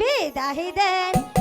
বিদায় দেন